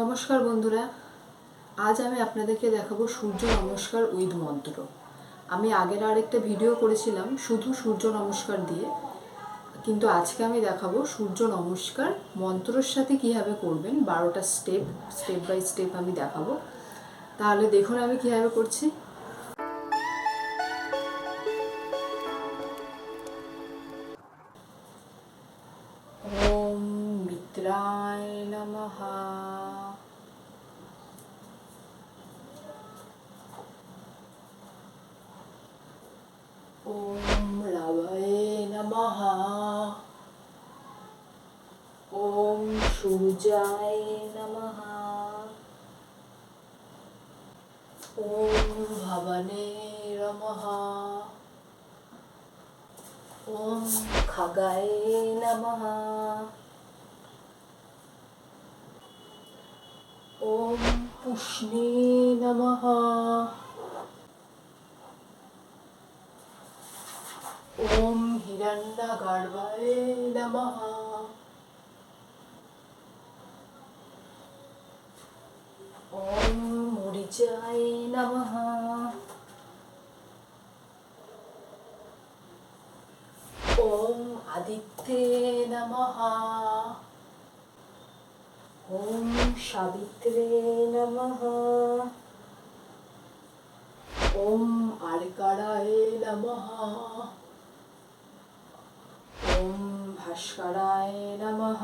নমস্কার বন্ধুরা। আজ আমি আপনাদেরকে দেখাবো সূর্য নমস্কার উইথ মন্ত্র। আমি আগের আরেকটা ভিডিও করেছিলাম শুধু সূর্য নমস্কার দিয়ে। কিন্তু আজকে আমি দেখাবো সূর্য নমস্কার মন্ত্রর সাথে কীভাবে করবেন। বারোটা স্টেপ স্টেপ বাই স্টেপ আমি দেখাবো। তাহলে দেখুন আমি কীভাবে করছি। ওম মিত্রায় নমঃ সূর্যায় নমঃ। ওম ভবনে নমঃ। ওম খগায় নমঃ। ওম পুষ্ণে নমঃ। ওম হিরণ্যগর্ভায় নমঃ। ওম মরিচায় নমঃ। ওম আদিত্যে নমঃ। ওম সাবিত্রে নমঃ। ওম আর্কারায় নমঃ। ওম ভাস্করায় নমঃ।